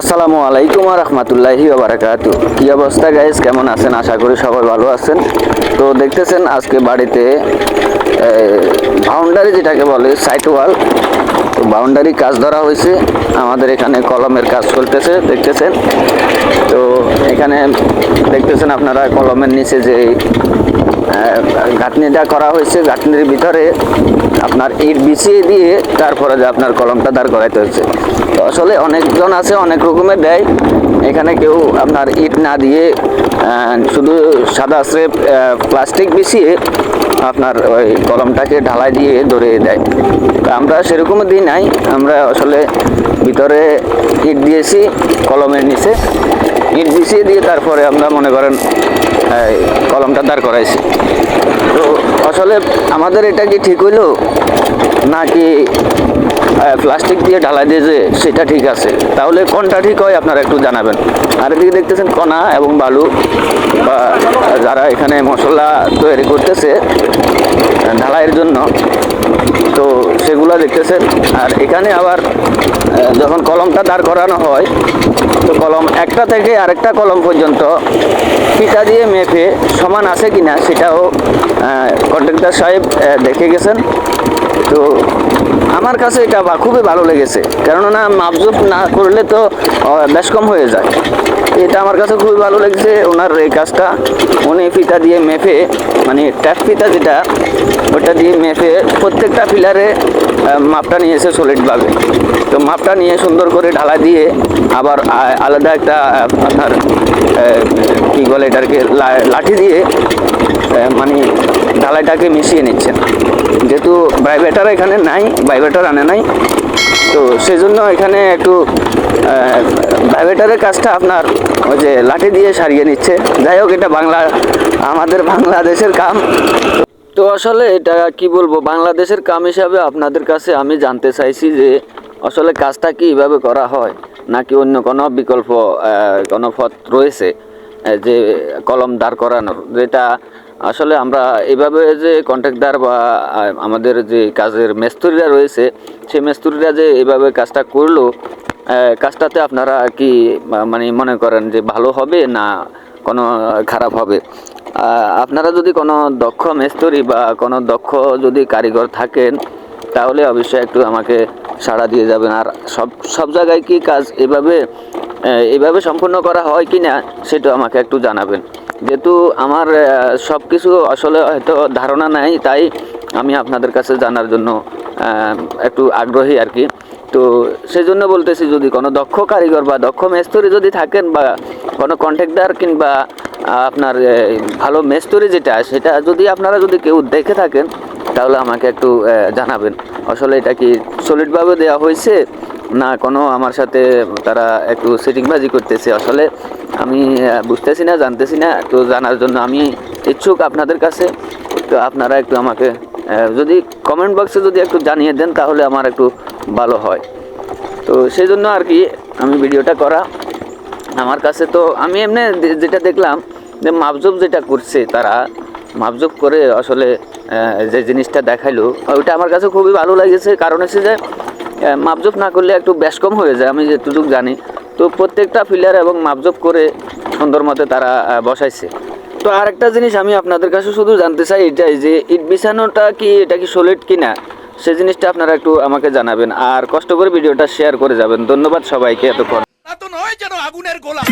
আসসালামু আলাইকুম রহমতুল্লাহি বারাকাতু। কি অবস্থা গাইস কেমন আছেন? আশা করি সবাই ভালো আছেন। তো দেখতেছেন আজকে বাড়িতে বাউন্ডারি যেটাকে বলে সাইট ওয়াল তো বাউন্ডারি কাজ ধরা হয়েছে। আমাদের এখানে কলমের কাজ চলতেছে, দেখতেছেন? তো এখানে দেখতেছেন আপনারা কলমের নিচে যে গাঁথনিটা করা হয়েছে গাঁথনির ভিতরে আপনার ইট বিছিয়ে দিয়ে তারপরে যে আপনার কলমটা দাঁড় করাইতে হচ্ছে তো আসলে অনেকজন আছে, অনেক রকমের দেয়। এখানে কেউ আপনার ইট না দিয়ে শুধু সাদা স্রেপ প্লাস্টিক বিছিয়ে আপনার ওই কলমটাকে ঢালাই দিয়ে ধরে দেয়। তো আমরা সেরকম দিই নাই, আমরা আসলে ভিতরে ইট দিয়েছি, কলমের নিচে। ইট বিছিয়ে দিয়ে তারপরে আমরা মনে করেন কলমটা দাঁড় করাইছি। তো আসলে আমাদের এটা কি ঠিক হইল? নাকি প্লাস্টিক দিয়ে ঢালাই দিয়েছে সেটা ঠিক আছে? তাহলে কোনটা ঠিক হয় আপনারা একটু জানাবেন। আর এদিকে দেখতেছেন কণা এবং বালু। বা যারা এখানে মশলা তৈরি করতেছে, ঢালাইয়ের জন্য। তো সেগুলো দেখতেছেন আর এখানে আবার যখন কলমটা দাঁড় করানো হয়, তো কলম একটা থেকে আরেকটা কলম পর্যন্ত ফিতা দিয়ে মেপে সমান আছে কি না সেটাও কন্ট্রাক্টর সাহেব দেখে গেছেন। তো আমার কাছে এটা খুবই ভালো লেগেছে। কেননা মাপজুপ না করলে তো বেশ কম হয়ে যায়। এটা আমার কাছে খুবই ভালো লেগেছে। ওনার এই কাজটা, উনি ফিতা দিয়ে মেপে মানে ট্যাপ ফিতা যেটা, ওটা দিয়ে মেপে প্রত্যেকটা পিলারে মাপটা নিয়ে নিয়েছে সলিডভাবে তো মাপটা নিয়ে সুন্দর করে ঢালা দিয়ে আবার আলাদা একটা আপনার কি বলে এটাকে লাঠি দিয়ে মানে ঢালাইটাকে মিশিয়ে নিচ্ছেন। যেহেতু ভাইব্রেটার এখানে নাই ভাইব্রেটার আনে নাই, তো সেই জন্য এখানে একটু ভাইব্রেটারের কাজটা আপনার ওই যে লাঠি দিয়ে সারিয়ে নিচ্ছে। যাই হোক, এটা বাংলা, আমাদের বাংলাদেশের কাম। তো আসলে এটা কি বলব, বাংলাদেশের কাম হিসাবে আপনাদের কাছে আমি জানতে চাইছি যে আসলে কাজটা কি এভাবে করা হয়, নাকি অন্য কোনো বিকল্প কোনো পথ রয়েছে যে কলম দাঁড় করানোর? যেটা আসলে আমরা এভাবে যে কন্ট্রাক্টর বা আমাদের যে কাজের মেস্তুরিরা রয়েছে, সেই মেস্তুরিরা যে এভাবে কাজটা করল কাজটাতে আপনারা কি মানে মনে করেন যে ভালো হবে না কোনো খারাপ হবে। আপনারা যদি কোনো দক্ষ মেস্তরি বা কোনো দক্ষ যদি কারিগর থাকেন, তাহলে অবশ্যই একটু আমাকে সাড়া দিয়ে যাবেন। আর সব সব জায়গায় কি কাজ এভাবে এভাবে সম্পূর্ণ করা হয় কি না সেটা আমাকে একটু জানাবেন। যেহেতু আমার সব কিছু আসলে হয়তো ধারণা নাই, তাই আমি আপনাদের কাছে জানার জন্য একটু আগ্রহী আর কি। তো সেই জন্য বলতেছি, যদি কোনো দক্ষ কারিগর বা দক্ষ মেস্তরি যদি থাকেন বা কোনো কন্ট্রাক্টর কিংবা আপনার ভালো মেস্তরি যেটা, সেটা যদি আপনারা যদি কেউ দেখে থাকেন, তাহলে আমাকে একটু জানাবেন। আসলে এটা কি সলিডভাবে দেওয়া হয়েছে? না, কোনো আমার সাথে তারা একটু সেটিংবাজি করতেছে। আসলে আমি বুঝতেছি না, জানতেছি না। তো জানার জন্য আমি ইচ্ছুক আপনাদের কাছে। তো আপনারা একটু আমাকে যদি কমেন্ট বক্সে যদি একটু জানিয়ে দেন, তাহলে আমার একটু ভালো হয়। তো সেই জন্য আর কি আমি ভিডিওটা করা। আমার কাছে তো আমি এমনি যেটা দেখলাম যে মাপজুপ যেটা করছে তারা মাপজুপ করে আসলে যে জিনিসটা দেখাইলো, ওইটা আমার কাছে খুবই ভালো লেগেছে। কারণ হচ্ছে যে মাপজুপ না করলে একটু বেশ কম হয়ে যায়, আমি যেটুকু জানি। তো প্রত্যেকটা ফিলার এবং মাপজুপ করে সুন্দর মতে তারা বসাইছে। তো আরেকটা জিনিস আমি আপনাদের কাছে শুধু জানতে চাই, এটাই যে, ইট বিছানোটা কি, এটা কি সলিড কিনা? সে জিনিসটা আপনারা একটু আমাকে জানাবেন আর কষ্ট করে ভিডিওটা শেয়ার করে যাবেন। ধন্যবাদ সবাইকে এতক্ষণ। আগুনের গোলা।